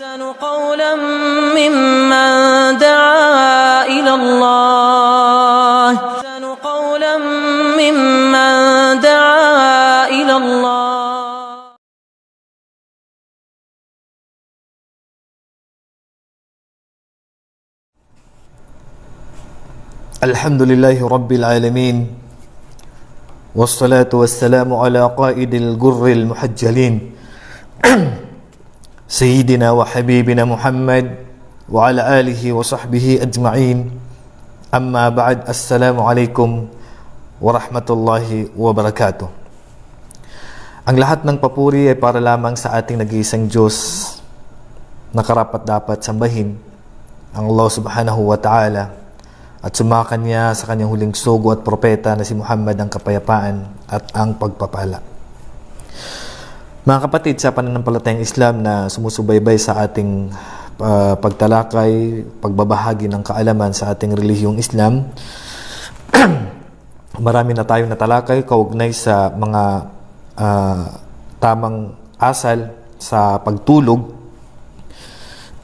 أحسن قولا ممن دعا إلى الله. أحسن قولا ممن دعا إلى الله. الحمد لله رب العالمين والصلاة والسلام على قائد الجر المحجلين. سيدنا وحبيبنا محمد وعلى آله وصحبه أجمعين أما بعد السلام عليكم ورحمة الله وبركاته Ang lahat ng papuri ay para lamang sa ating nag-iisang Diyos na karapat dapat sambahin ang Allah subhanahu wa ta'ala at sumakan niya sa kanyang huling sugo at propeta na si Muhammad ang kapayapaan at ang pagpapala. Mga kapatid, sa pananampalatayang Islam na sumusubaybay sa ating uh, pagtalakay, pagbabahagi ng kaalaman sa ating relihiyong Islam, marami na tayong natalakay kaugnay sa mga uh, tamang asal sa pagtulog.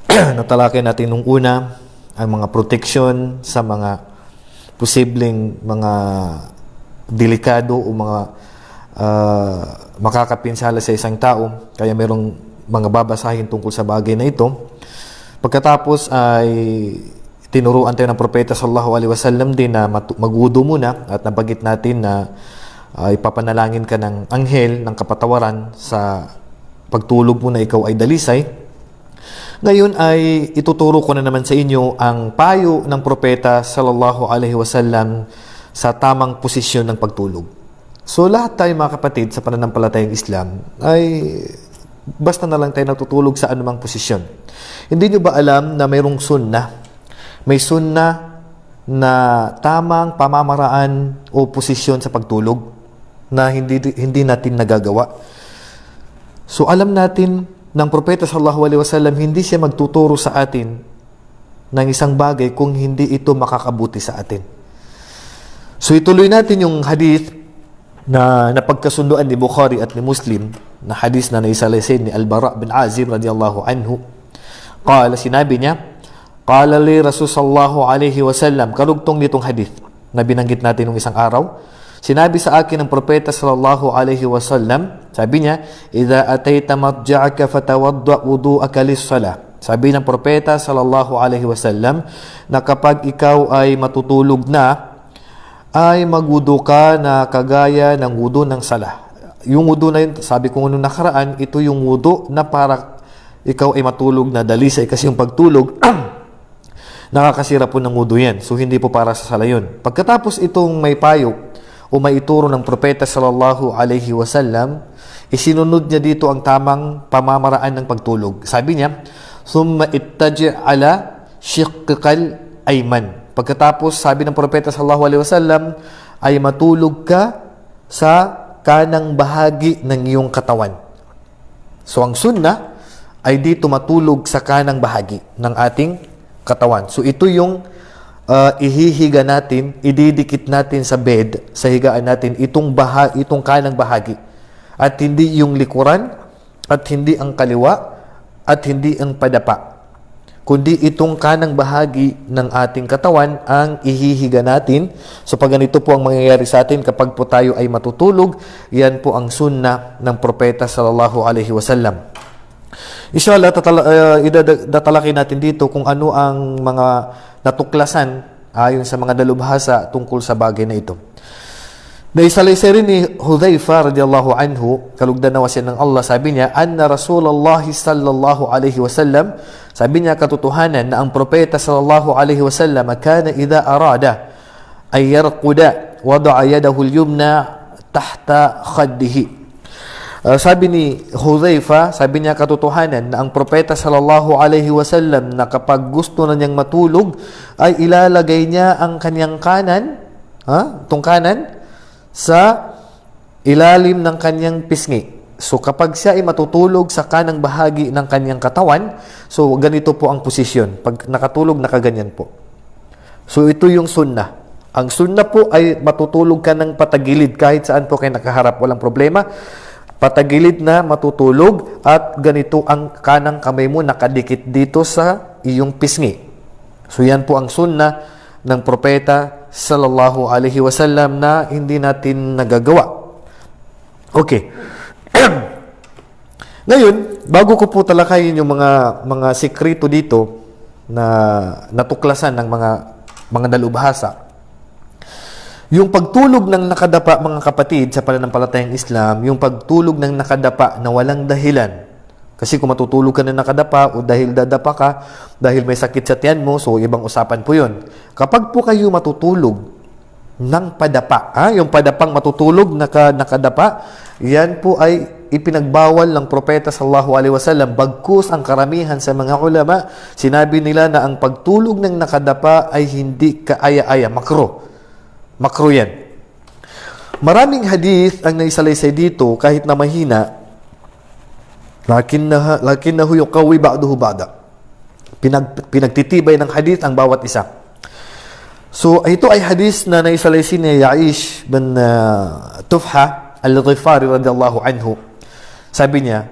natalakay natin nung una ang mga protection sa mga posibleng mga delikado o mga uh, makakapinsala sa isang tao. Kaya merong mga babasahin tungkol sa bagay na ito. Pagkatapos ay tinuruan tayo ng propeta sallallahu alaihi wasallam din na magudo muna at nabagit natin na uh, ipapanalangin ka ng anghel ng kapatawaran sa pagtulog mo na ikaw ay dalisay. Ngayon ay ituturo ko na naman sa inyo ang payo ng propeta sallallahu alaihi wasallam sa tamang posisyon ng pagtulog. So lahat tayo mga kapatid sa pananampalatayang Islam ay basta na lang tayo natutulog sa anumang posisyon. Hindi nyo ba alam na mayroong sunna? May sunna na tamang pamamaraan o posisyon sa pagtulog na hindi hindi natin nagagawa. So alam natin ng propeta sallallahu alaihi wasallam hindi siya magtuturo sa atin ng isang bagay kung hindi ito makakabuti sa atin. So ituloy natin yung hadith na napagkasunduan ni Bukhari at ni Muslim na hadith na naisalasin ni Al-Bara bin Azib radiyallahu anhu. Qala sinabi niya, Qala li Rasul sallallahu alaihi wasallam, karugtong nitong hadith na binanggit natin nung isang araw, Sinabi sa akin ng propeta sallallahu alaihi wasallam, sabi niya, "Idza ataita matja'aka fatawadda wudu'aka lis-salah." Sabi ng propeta sallallahu alaihi wasallam na kapag ikaw ay matutulog na, ay magwudu ka na kagaya ng wudu ng salah. Yung wudu na yun, sabi ko nung nakaraan, ito yung wudu na para ikaw ay matulog na dalisay kasi yung pagtulog nakakasira po ng wudu yan. So hindi po para sa sala yun. Pagkatapos itong may payo o maituro ng propeta sallallahu alaihi wasallam, isinunod niya dito ang tamang pamamaraan ng pagtulog. Sabi niya, "Thumma ittaji' ala shiqqal ayman." Pagkatapos, sabi ng propeta sallallahu alaihi wasallam, ay matulog ka sa kanang bahagi ng iyong katawan. So ang sunnah ay dito matulog sa kanang bahagi ng ating katawan. So ito yung uh, ihihiga natin, ididikit natin sa bed, sa higaan natin, itong, baha, itong kanang bahagi. At hindi yung likuran, at hindi ang kaliwa, at hindi ang padapa. Kundi itong kanang bahagi ng ating katawan ang ihihiga natin. So pag ganito po ang mangyayari sa atin kapag po tayo ay matutulog, yan po ang sunna ng propeta sallallahu alaihi wasallam. Inshallah, tatala, uh, idadalaki natin dito kung ano ang mga natuklasan ayon sa mga dalubhasa tungkol sa bagay na ito. Naisalaysay rin ni Hudhaifa radiyallahu anhu, kalugdan na siya ng Allah, sabi niya, Anna Rasulullah sallallahu alaihi wasallam, sabi niya katotohanan na ang propeta sallallahu alaihi wasallam, kana idha arada ay yarquda, wada'a yadahu al-yumna tahta khaddihi. Uh, sabi ni Hudhaifa, sabi niya katotohanan na ang propeta sallallahu alaihi wasallam na kapag gusto na niyang matulog ay ilalagay niya ang kanyang kanan, ha, itong kanan sa ilalim ng kanyang pisngi. So kapag siya ay matutulog sa kanang bahagi ng kanyang katawan, so ganito po ang posisyon. Pag nakatulog, nakaganyan po. So ito yung sunnah. Ang sunnah po ay matutulog ka ng patagilid kahit saan po kayo nakaharap, walang problema. patagilid na matutulog at ganito ang kanang kamay mo nakadikit dito sa iyong pisngi. So yan po ang sunna ng propeta sallallahu alaihi wasallam na hindi natin nagagawa. Okay. Ngayon, bago ko po talakayin yung mga mga sekreto dito na natuklasan ng mga mga dalubhasa. Yung pagtulog ng nakadapa mga kapatid sa pananampalatayang Islam, yung pagtulog ng nakadapa na walang dahilan. Kasi kung matutulog ka na nakadapa o dahil dadapa ka, dahil may sakit sa tiyan mo, so ibang usapan po yun. Kapag po kayo matutulog ng padapa, ha? yung padapang matutulog naka, nakadapa, yan po ay ipinagbawal ng propeta sallallahu alaihi wasallam bagkus ang karamihan sa mga ulama sinabi nila na ang pagtulog ng nakadapa ay hindi kaaya-aya makro makro yan maraming hadith ang naisalaysay dito kahit na mahina lakinnaha lakinnahu yuqawi ba'dahu ba'da pinag pinagtitibay ng hadith ang bawat isa so ito ay hadith na naisalaysay ni Yaish bin uh, Tufha al-Ghifari radiyallahu anhu sabi niya,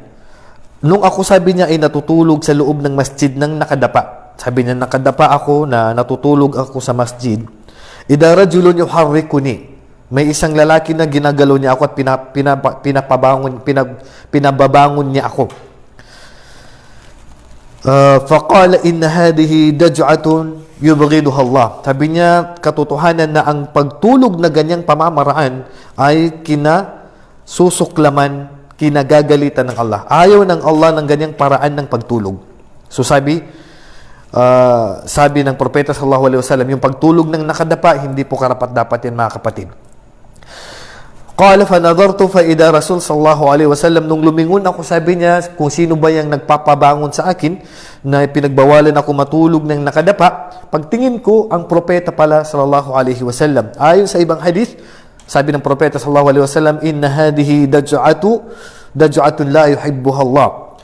nung ako sabi niya ay natutulog sa loob ng masjid ng nakadapa. Sabi niya, nakadapa ako na natutulog ako sa masjid. Idarajulun yuharrikuni. May isang lalaki na ginagalaw niya ako at pinap, pinapa, pinapabangon, pinab, pinababangon niya ako. Uh, faqala inna hadihi daj'atun yubghiduha Allah. Sabi niya, katotohanan na ang pagtulog na ganyang pamamaraan ay kina susuklaman, kinagagalitan ng Allah. Ayaw ng Allah ng ganyang paraan ng pagtulog. So sabi, uh, sabi ng propeta sallallahu alaihi wasallam, yung pagtulog ng nakadapa, hindi po karapat-dapat yan mga kapatid. Qala fa nadartu fa ida Rasul sallallahu alaihi wasallam nung lumingon ako sabi niya kung sino ba yung nagpapabangon sa akin na pinagbawalan ako matulog ng nakadapa pagtingin ko ang propeta pala sallallahu alaihi wasallam ayon sa ibang hadith sabi ng propeta sallallahu alaihi wasallam inna hadhihi daj'atu daj'atun la yuhibbuha Allah.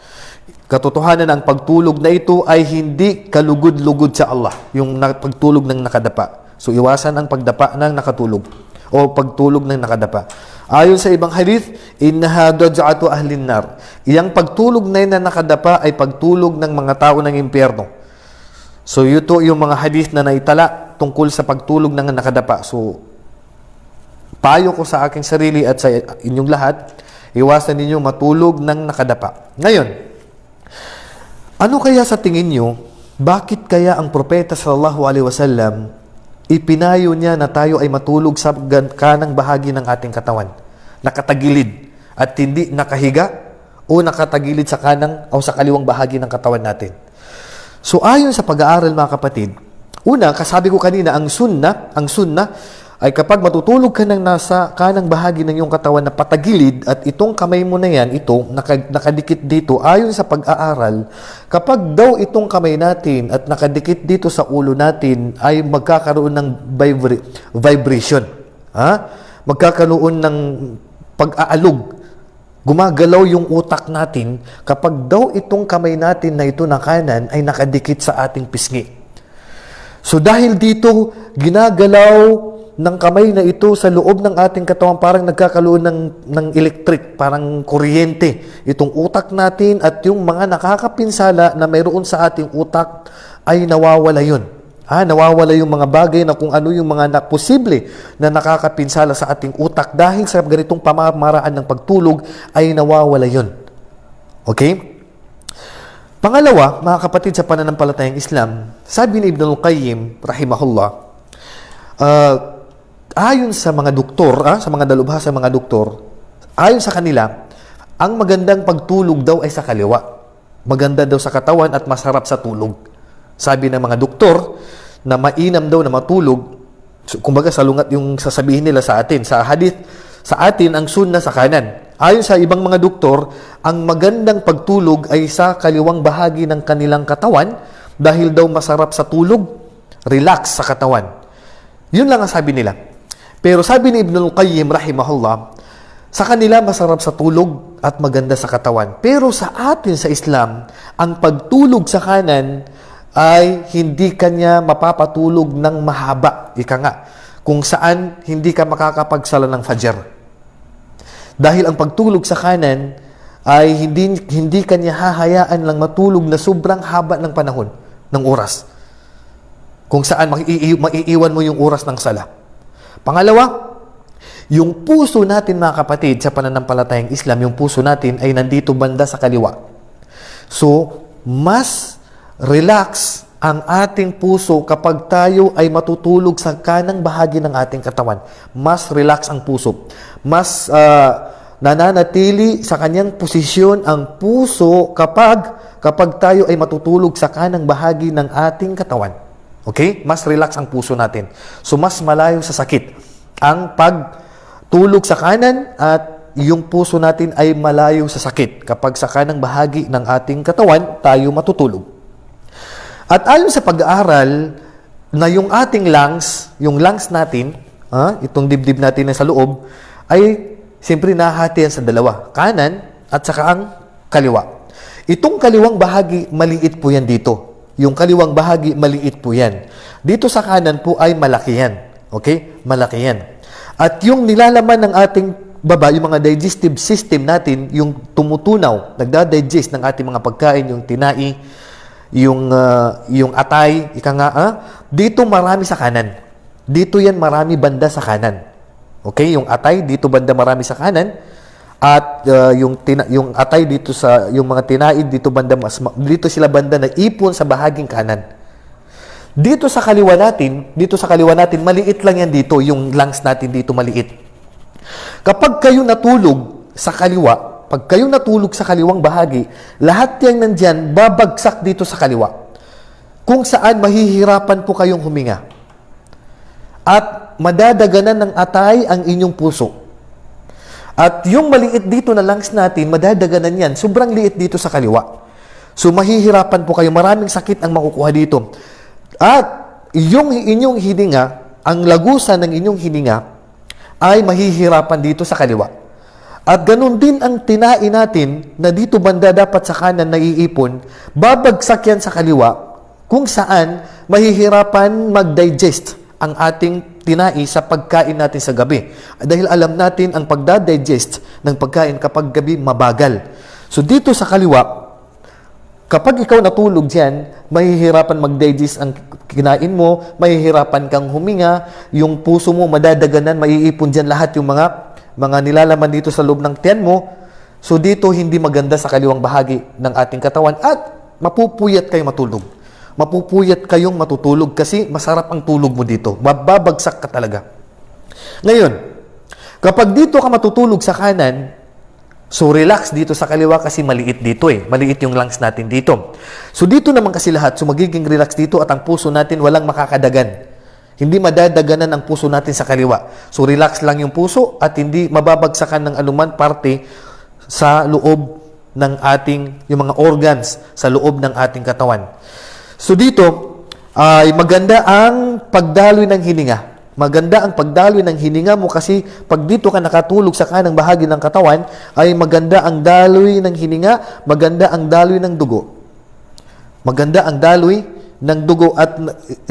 Katotohanan ang pagtulog na ito ay hindi kalugod-lugod sa Allah yung pagtulog ng nakadapa. So iwasan ang pagdapa ng nakatulog o pagtulog ng nakadapa. Ayon sa ibang hadith, innaha daj'atu ahlin nar. Iyang pagtulog na na nakadapa ay pagtulog ng mga tao ng impyerno. So ito yung mga hadith na naitala tungkol sa pagtulog ng nakadapa. So payo ko sa aking sarili at sa inyong lahat, iwasan ninyo matulog ng nakadapa. Ngayon, ano kaya sa tingin nyo, bakit kaya ang propeta sallallahu alaihi wasallam ipinayo niya na tayo ay matulog sa kanang bahagi ng ating katawan. Nakatagilid at hindi nakahiga o nakatagilid sa kanang o sa kaliwang bahagi ng katawan natin. So ayon sa pag-aaral mga kapatid, una, kasabi ko kanina, ang sunna, ang sunna ay kapag matutulog ka ng nasa kanang bahagi ng iyong katawan na patagilid at itong kamay mo na yan, ito, nakadikit dito, ayon sa pag-aaral, kapag daw itong kamay natin at nakadikit dito sa ulo natin ay magkakaroon ng vibra- vibration. Ha? Magkakaroon ng pag-aalog. Gumagalaw yung utak natin kapag daw itong kamay natin na ito na kanan ay nakadikit sa ating pisngi. So dahil dito, ginagalaw ng kamay na ito sa loob ng ating katawan parang nagkakaroon ng, ng electric, parang kuryente. Itong utak natin at yung mga nakakapinsala na mayroon sa ating utak ay nawawala yun. Ha, nawawala yung mga bagay na kung ano yung mga posible na nakakapinsala sa ating utak dahil sa ganitong pamamaraan ng pagtulog ay nawawala yun. Okay? Pangalawa, mga kapatid sa pananampalatayang Islam, sabi ni Ibn al-Qayyim, rahimahullah, uh, ayon sa mga doktor, ah, sa mga dalubhasa mga doktor, ayon sa kanila, ang magandang pagtulog daw ay sa kaliwa. Maganda daw sa katawan at masarap sa tulog. Sabi ng mga doktor na mainam daw na matulog, kumbaga salungat yung sasabihin nila sa atin. Sa hadith, sa atin ang sunna sa kanan. Ayon sa ibang mga doktor, ang magandang pagtulog ay sa kaliwang bahagi ng kanilang katawan dahil daw masarap sa tulog, relax sa katawan. Yun lang ang sabi nila. Pero sabi ni Ibn al-Qayyim rahimahullah, sa kanila masarap sa tulog at maganda sa katawan. Pero sa atin sa Islam, ang pagtulog sa kanan ay hindi kanya mapapatulog ng mahaba. Ika nga, kung saan hindi ka makakapagsala ng fajr. Dahil ang pagtulog sa kanan ay hindi, hindi kanya hahayaan lang matulog na sobrang haba ng panahon, ng oras. Kung saan maiiwan mo yung oras ng sala. Pangalawa, yung puso natin mga kapatid sa pananampalatayang Islam, yung puso natin ay nandito banda sa kaliwa. So, mas relax ang ating puso kapag tayo ay matutulog sa kanang bahagi ng ating katawan. Mas relax ang puso. Mas ah, nananatili sa kanyang posisyon ang puso kapag kapag tayo ay matutulog sa kanang bahagi ng ating katawan. Okay? Mas relax ang puso natin. So mas malayo sa sakit ang pagtulog sa kanan at yung puso natin ay malayo sa sakit kapag sa kanang bahagi ng ating katawan tayo matutulog. At ayon sa pag-aaral na yung ating lungs, yung lungs natin, ah, itong dibdib natin na sa loob, ay siyempre nahati yan sa dalawa, kanan at saka ang kaliwa. Itong kaliwang bahagi, maliit po yan dito. Yung kaliwang bahagi, maliit po yan. Dito sa kanan po ay malaki yan. Okay? Malaki yan. At yung nilalaman ng ating baba, yung mga digestive system natin, yung tumutunaw, nagda-digest ng ating mga pagkain, yung tinai, yung ah, yung atay, ika nga, ah, dito marami sa kanan. Dito yan marami banda sa kanan. Okay, yung atay dito banda marami sa kanan at ah, yung tina, yung atay dito sa yung mga tinaid dito banda mas ma- dito sila banda na ipon sa bahaging kanan. Dito sa kaliwa natin, dito sa kaliwa natin maliit lang yan dito, yung lungs natin dito maliit. Kapag kayo natulog sa kaliwa, pag kayo natulog sa kaliwang bahagi, lahat yan nandyan babagsak dito sa kaliwa. Kung saan mahihirapan po kayong huminga. At madadaganan ng atay ang inyong puso. At yung maliit dito na lungs natin, madadaganan yan. Sobrang liit dito sa kaliwa. So mahihirapan po kayo. Maraming sakit ang makukuha dito. At yung inyong hininga, ang lagusan ng inyong hininga, ay mahihirapan dito sa kaliwa. At ganun din ang tinain natin na dito banda dapat sa kanan naiipon, babagsak yan sa kaliwa kung saan mahihirapan mag-digest ang ating tinai sa pagkain natin sa gabi. Dahil alam natin ang pagdadigest ng pagkain kapag gabi mabagal. So dito sa kaliwa, Kapag ikaw natulog dyan, mahihirapan mag-digest ang kinain mo, mahihirapan kang huminga, yung puso mo madadaganan, maiipon dyan lahat yung mga mga nilalaman dito sa loob ng tiyan mo. So dito hindi maganda sa kaliwang bahagi ng ating katawan at mapupuyat kayo matulog. Mapupuyat kayong matutulog kasi masarap ang tulog mo dito. Babagsak ka talaga. Ngayon, kapag dito ka matutulog sa kanan, So relax dito sa kaliwa kasi maliit dito eh. Maliit yung lungs natin dito. So dito naman kasi lahat, so magiging relax dito at ang puso natin walang makakadagan. Hindi madadaganan ang puso natin sa kaliwa. So relax lang yung puso at hindi mababagsakan ng anuman parte sa loob ng ating, yung mga organs sa loob ng ating katawan. So dito, ay maganda ang pagdaloy ng hininga. Maganda ang pagdaloy ng hininga mo kasi pag dito ka nakatulog sa kanang bahagi ng katawan, ay maganda ang daloy ng hininga, maganda ang daloy ng dugo. Maganda ang daloy ng dugo at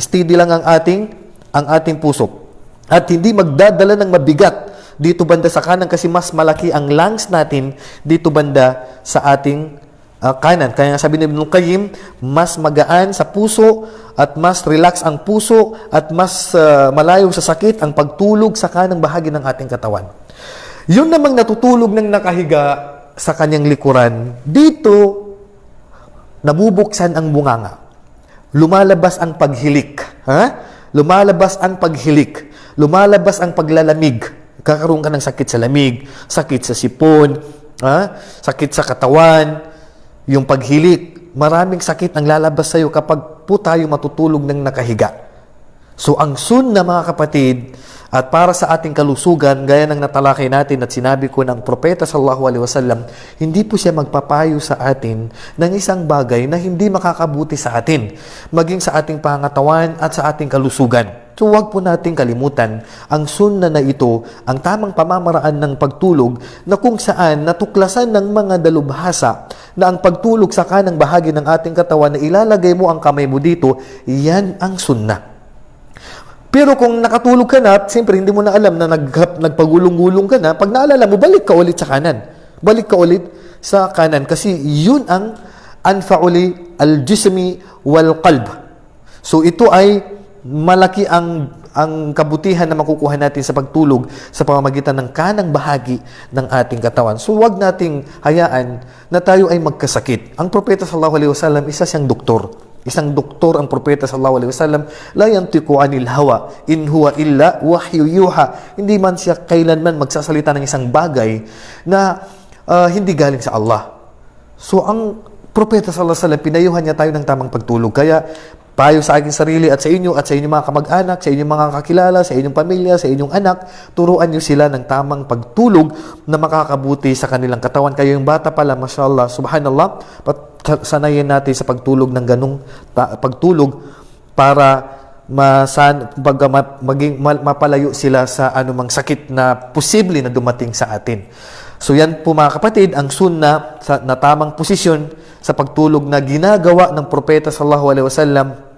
steady lang ang ating ang ating puso. At hindi magdadala ng mabigat dito banda sa kanan kasi mas malaki ang lungs natin dito banda sa ating uh, kanan. Kaya sabi ni Ibn Qayyim, mas magaan sa puso at mas relax ang puso at mas uh, malayo sa sakit ang pagtulog sa kanang bahagi ng ating katawan. Yun namang natutulog ng nakahiga sa kanyang likuran, dito nabubuksan ang bunganga. Lumalabas ang paghilik. Ha? Lumalabas ang paghilik. Lumalabas ang paglalamig. Kakaroon ka ng sakit sa lamig, sakit sa sipon, ha? sakit sa katawan, yung paghilik, maraming sakit ang lalabas sa iyo kapag po tayo matutulog ng nakahiga. So ang sunna mga kapatid, at para sa ating kalusugan, gaya ng natalakay natin at sinabi ko ng propeta sallallahu alaihi wasallam, hindi po siya magpapayo sa atin ng isang bagay na hindi makakabuti sa atin, maging sa ating pangatawan at sa ating kalusugan. So huwag po nating kalimutan ang sunna na ito, ang tamang pamamaraan ng pagtulog na kung saan natuklasan ng mga dalubhasa na ang pagtulog sa kanang bahagi ng ating katawan na ilalagay mo ang kamay mo dito, yan ang sunna. Pero kung nakatulog ka na, siyempre hindi mo na alam na nag, nagpagulong-gulong ka na, pag naalala mo, balik ka ulit sa kanan. Balik ka ulit sa kanan. Kasi yun ang anfa'uli al-jismi wal-qalb. So ito ay malaki ang ang kabutihan na makukuha natin sa pagtulog sa pamamagitan ng kanang bahagi ng ating katawan. So wag nating hayaan na tayo ay magkasakit. Ang propeta sallallahu alaihi wasallam isa siyang doktor. Isang doktor ang propeta sallallahu alaihi wasallam, la yantiqu anil hawa in huwa illa wahyu yuha. Hindi man siya kailanman magsasalita ng isang bagay na ah, hindi galing sa Allah. So ang propeta sallallahu alaihi wasallam pinayuhan niya tayo ng tamang pagtulog. Kaya payo sa aking sarili at sa inyo at sa inyong mga kamag-anak, sa inyong mga kakilala, sa inyong pamilya, sa inyong anak, turuan niyo sila ng tamang pagtulog na makakabuti sa kanilang katawan. Kayo yung bata pala, mashallah, subhanallah, sanayin natin sa pagtulog ng ganong ta- pagtulog para masan pag ma- maging ma- mapalayo sila sa anumang sakit na posible na dumating sa atin. So yan po mga kapatid, ang sunnah sa na tamang posisyon sa pagtulog na ginagawa ng propeta sallallahu alaihi wasallam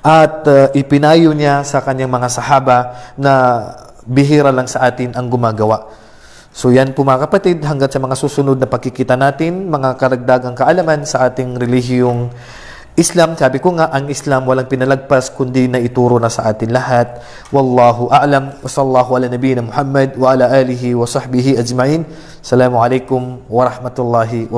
at uh, ipinayo niya sa kanyang mga sahaba na bihira lang sa atin ang gumagawa. So yan po mga kapatid, hanggat sa mga susunod na pagkikita natin, mga karagdagang kaalaman sa ating relihiyong Islam, sabi ko nga, ang Islam walang pinalagpas kundi na ituro na sa atin lahat. Wallahu a'lam. Wa sallallahu ala nabiyina Muhammad wa ala alihi wa sahbihi ajma'in. Assalamu alaikum wa rahmatullahi.